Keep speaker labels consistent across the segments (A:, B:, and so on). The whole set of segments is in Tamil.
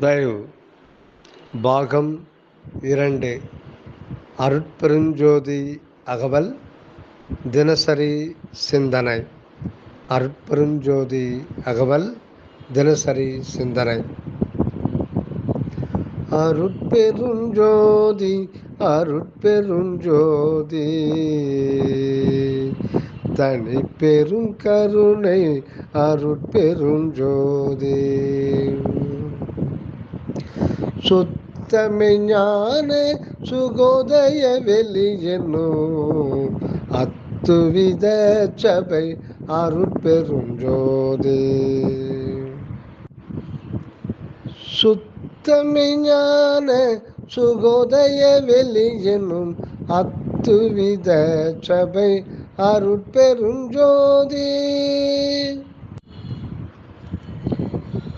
A: தயவு. பாகம் இரண்டு. அருட்பெருஞ்சோதி அகவல் தினசரி சிந்தனை. அருட்பெருஞ்சோதி அகவல் தினசரி சிந்தனை. அருட்பெருஞ்சோதி அருட்பெருஞ்சோதி. தனி பெரும் கருணை அருட்பெருஞ்சோதி. சுத்தமை ஞான சுகோதய வெளியனோ அத்துவித சபை அருட்பெருஞ்சோதி சுத்தமை ஞான சுகோதய வெளியனும் அத்துவித சபை அருட்பெருஞ்சோதி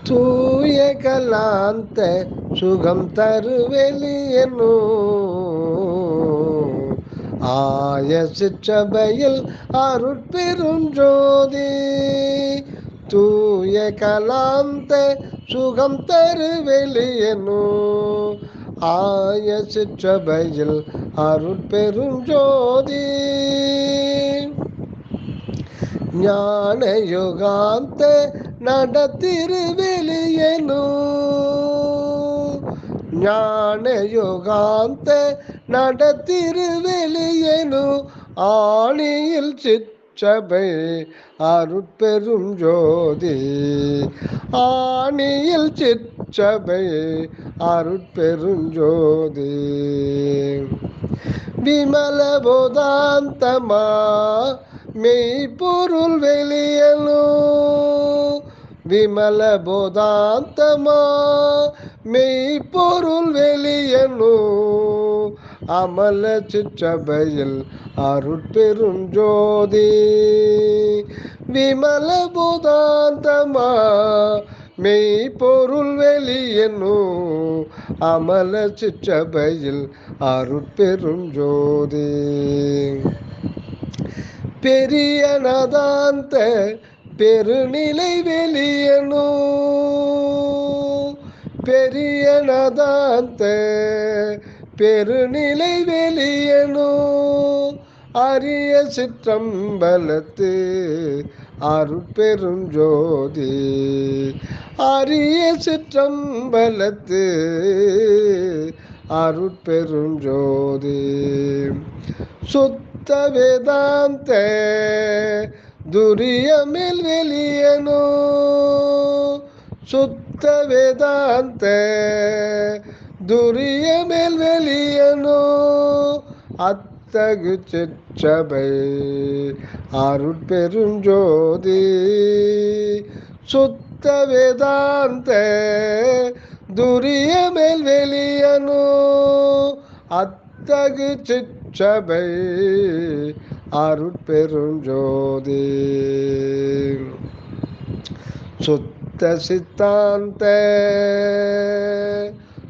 A: தூய கலாந்த சுகம் தருவெளியனோ ஆய சிற்றபையில் அருட்பெருஞ்சோதி தூய கலாந்த சுகம் தருவெளியனோ ஆய சிற்றபையில் அருட்பெருஞ்சோதி ஞான யுகாந்த நடத்திருவெளியனு ஞானயுகாந்த நடத்திருவெளியனு ஆணியில் சிற்றபை அருட்பெரும் ஜோதி. ஆணியில் சிற்றபை அருட்பெரும் ஜோதி. விமல போதாந்தமா மெய்ப்பொருள் வெளியனோ. விமல போதாந்தமா மெய்ப்பொருள் வெளியனோ அமல சிற்றபையில் அருட்பெரும் ஜோதி. விமல போதாந்தமா மெய்ப்பொருள் வெளியனோ அமல சிற்றபையில் அருட்பெரும் ஜோதி. பெரியனதாந்த பெருநிலை வெளியனோ பெரியனதாந்த பெருநிலை வெளியனோ அரிய சிற்றம்பலத்து அருட்பெருஞ்சோதி அரிய சிற்றம்பலத்து அருட்பெருஞ்சோதி. சுத்த வேதாந்த துரியமில் வெளியனோ? சுத்த வேதாந்த துரியமில் வெளியனோ? அத்தகு சிற்றபை அருட்பெருஞ்சோதி சுத்த வேதாந்த துரியமேல் வெளியனோ? அத்தகு சிச்சபை அருட்பெருஞ்சோதி. சுத்த சித்தாந்த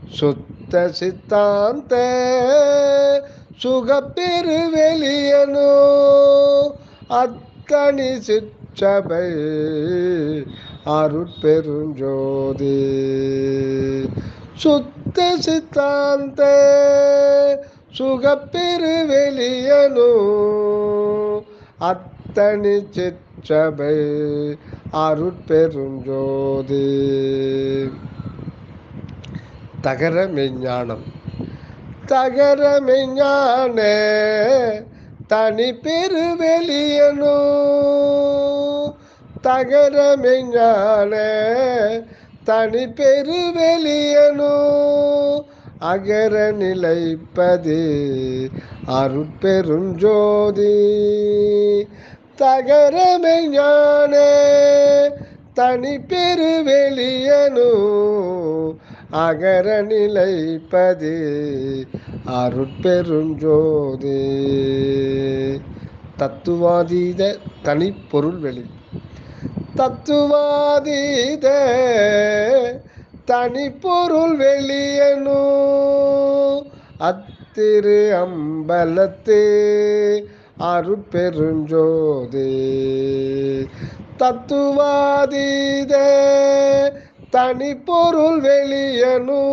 A: சுத்த சித்தாந்த சுகப்பெரு வெளியனோ அத்தனி சிற்றபை அருட்பெருஞ்சோதி. சுத்த சித்தாந்த சுகப்பெரு வெளியனோ அத்தனி சிற்றபை அருட்பெருஞ்சோதி. தகர மெஞ்ஞானம் தகர மெஞ்ஞான தனி பெரு வெளியனோ தகர மெஞ்ஞான தனி பெரு வெளியனோ அகர நிலைப்பது அருட்பெருஞ்சோதி தகரமை ஞான தனி பெரு அகர நிலைப்பது அருட்பெருஞ்சோதி தத்துவாதீத தனிப்பொருள் வெளி. தத்துவாதீத தனி பொருள் வெளியனோ? அத்திரு அம்பலத்து அருட்பெருஞ்சோதி தத்துவாதீத தனி பொருள் வெளியனு?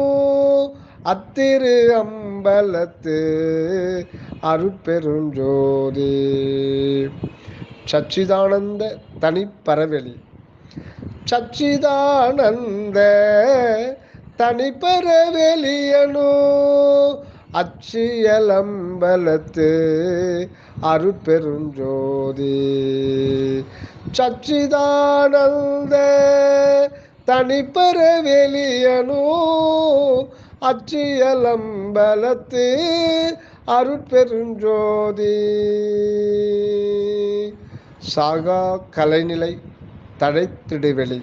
A: அத்திரு அம்பலத்து அருட்பெருஞ்சோதி சச்சிதானந்த தனிப்பறவெளி. சச்சிதானந்த தனிப்பறவெளியனு அச்சியலம்பலத்து அருப்பெருஞ்சோதி. சச்சிதானந்த தனிப்பறவெளியனு அச்சியலம்பலத்து அருட்பெருஞ்சோதி சாகா கலைநிலை தழைத்திடுவெளி.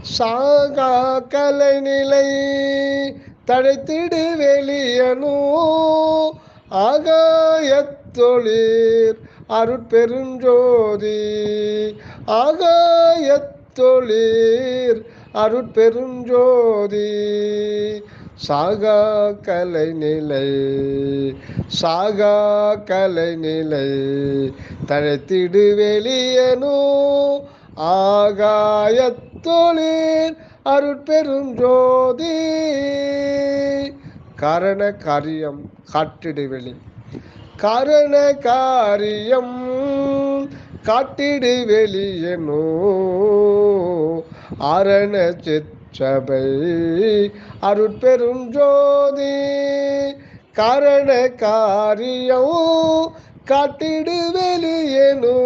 A: சாகா கலை நிலை கலைநிலை தழைத்திடுவெளியனு ஆகாயத்தொழிர் அருட்பெருஞ்சோதி. ஆகாயத்தொழிர் அருட்பெருஞ்சோதி. சாகா கலை நிலை சாகா கலை நிலை தழைத்திடு வெளியனோ ஆகாயத்தொழில் அருட்பெருஞ்சோதி காரண காரியம் காட்டிடு வெளி காரண காரியம் காட்டிடு வெளியனோ அரண சிற்றபை அருட்பெரும் ஜோதி. கரண காரியம் காட்டிடு வெளியனோ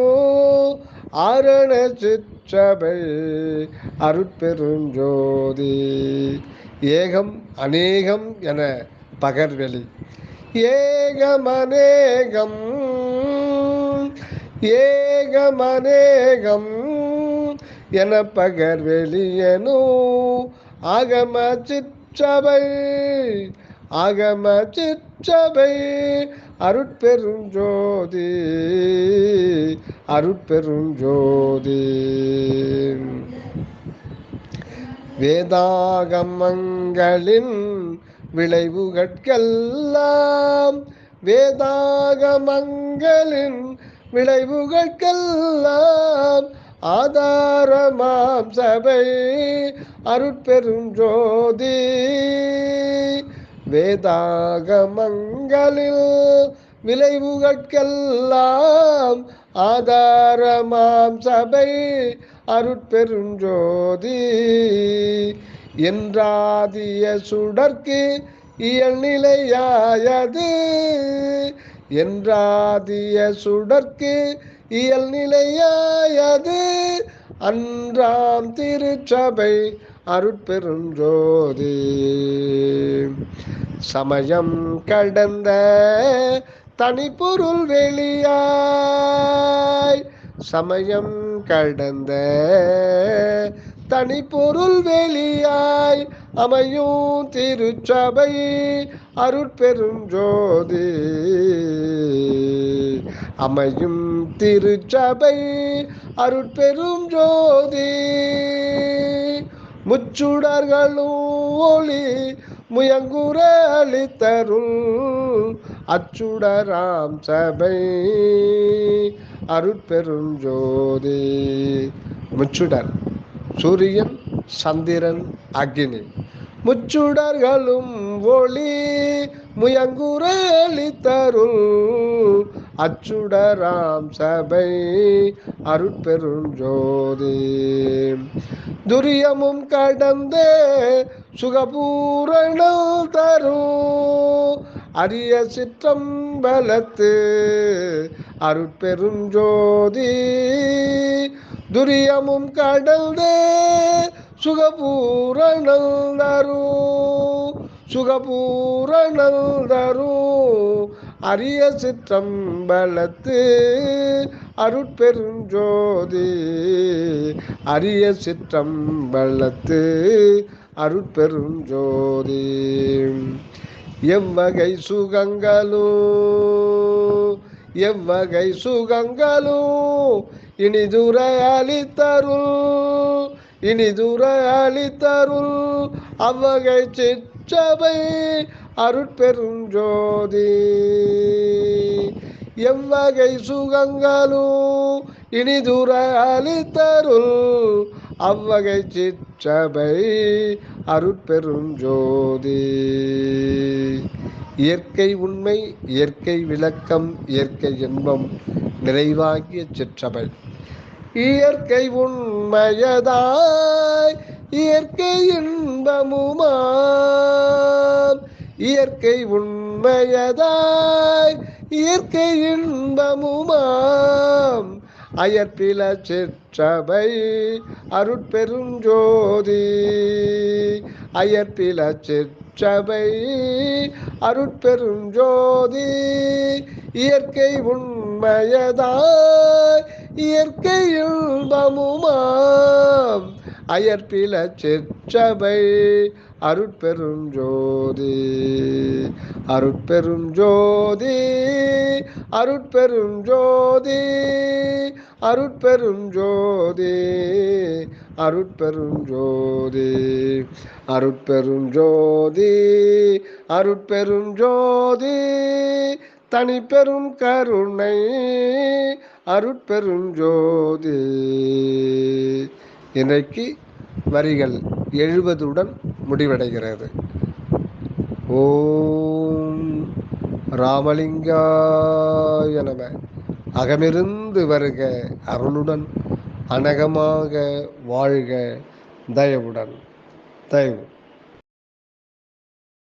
A: ஆரண சிற்றபை அருட்பெருஞ்சோதி. ஏகம் அநேகம் என பகர்வெளி. ஏகமநேகம் ஏகமநேகம் என பகர்வெளியனோ ஆகம சிற்றபை ஆகம சிற்றபை அருட்பெரும் ஜோதி அருட்பெரும் ஜோதி வேதாகமங்களின் விளைவுகட்கெல்லாம் வேதாகமங்களின் விளைவுகட்கெல்லாம் ஆதாரமாம் சபை அருட்பெரும் ஜோதி வேதாகமங்களில் விளைவுகட்கெல்லாம் ஆதாரமாம் சபை அருட்பெருஞ்சோதி. என்றாதிய சுடர்க்கு இயல்நிலையாயது. என்றாதிய சுடர்க்கு இயல்நிலையாயது. அன்றாம் திருச்சபை அருட்பெருஞ்சோதி. சமயம் கடந்த தனிப்பொருள் வெளியாய். சமயம் கடந்த தனிப்பொருள் வெளியாய். அமையும் திருச்சபை அருட்பெரும் ஜோதி. அமையும் திருச்சபை அருட்பெரும் ஜோதி. முச்சுடர்களும் ஒளி முயங்குற அளித்தருள் அச்சுடராம் சபை. அருட்பெரும் ஜோதி. முச்சுடர் சூரியன் சந்திரன் அக்னி. முச்சுடர்களும் ஒளி முயங்குரளி தருள் அச்சுடராம் சபை. அருட்பெரும் ஜோதி. துரியமும் கடந்தே சுகபூரணம் தரும். அரிய சிற்றம்பலத்து அருட்பெருஞ்சோதி துரியமும் கடந்து சுகபூரணம் தரும். சுகபூரணம் தரும். அரிய சிற்றம்பலத்து அருட்பெருஞ்சோதி அரிய சிற்றம்பலத்து அருட்பெரும் ஜோதி எவ்வகை சுகங்களோ எவ்வகை சுகங்களும் இனிதுர அளித்தருள் இனிதுர அளித்தருள் அவ்வகை சிற்றவை அருட்பெரும் ஜோதி எவ்வகை சுகங்களும் இனிதுர அளித்தருள் அவ்வகை சிற்றபை அருட்பெருஞ்சோதி இயற்கை உண்மை இயற்கை விளக்கம் இயற்கை இன்பம் நிறைவாகிய சிற்றபை இயற்கை உண்மையதாய் இயற்கை இன்பமுமாம். இயற்கை உண்மையதாய் இயற்கை இன்பமுமாம். அயற்பில சிற்றபை அருட்பெருஞ்சோதி அயற்பில சிற்றபை அருட்பெருஞ்சோதி இயற்கை உண்மையதாய் இயற்கை இன்பமுமாம். அயற்பில அருட்பெரும் ஜோதி அருட்பெரும் ஜோதி அருட்பெரும் ஜோதி அருட்பெரும் ஜோதி அருட்பெரும் ஜோதி அருட்பெரும் ஜோதி அருட்பெரும் ஜோதி தனிப்பெரும் கருணை அருட்பெரும் ஜோதி. இன்றைக்கு வரிகள் எழுபதுடன் முடிவடைகிறது. ஓம் ராமலிங்காய நம. அகமிருந்து வருக அருளுடன் அனகமாக வாழ்க தயவுடன். தயவு.